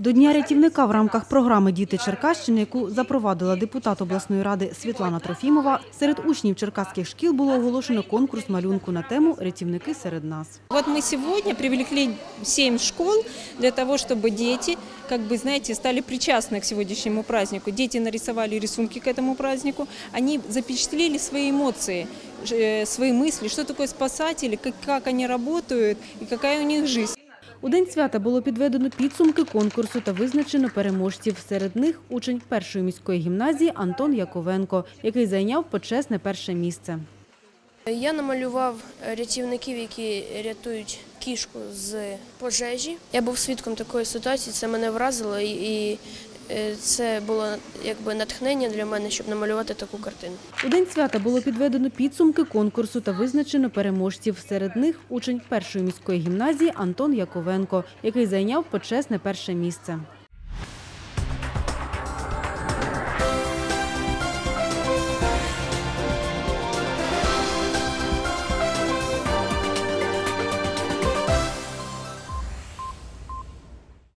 До Дня рятівника в рамках програми Діти Черкащини, яку запровадила депутат обласної ради Світлана Трофімова, серед учнів черкаських шкіл було оголошено конкурс малюнку на тему Рятівники серед нас. Вот мы сегодня привлекли 7 школ для того, чтобы дети, как бы, знаете, стали причастны к сегодняшнему празднику. Дети нарисовали рисунки к этому празднику, они запечатлели свои эмоции, э, свои мысли, что такое спасатели, как, как они работают и какая у них жизнь. У день свята було підведено підсумки конкурсу та визначено переможців. Серед них учень першої міської гімназії Антон Яковенко, який зайняв почесне перше місце. Я намалював рятівників, які рятують кішку з пожежі. Я був свідком такої ситуації, це мене вразило, і- це було якби натхнення для мене, щоб намалювати таку картину. У день свята було підведено підсумки конкурсу та визначено переможців. Серед них учень першої міської гімназії Антон Яковенко, який зайняв почесне перше місце.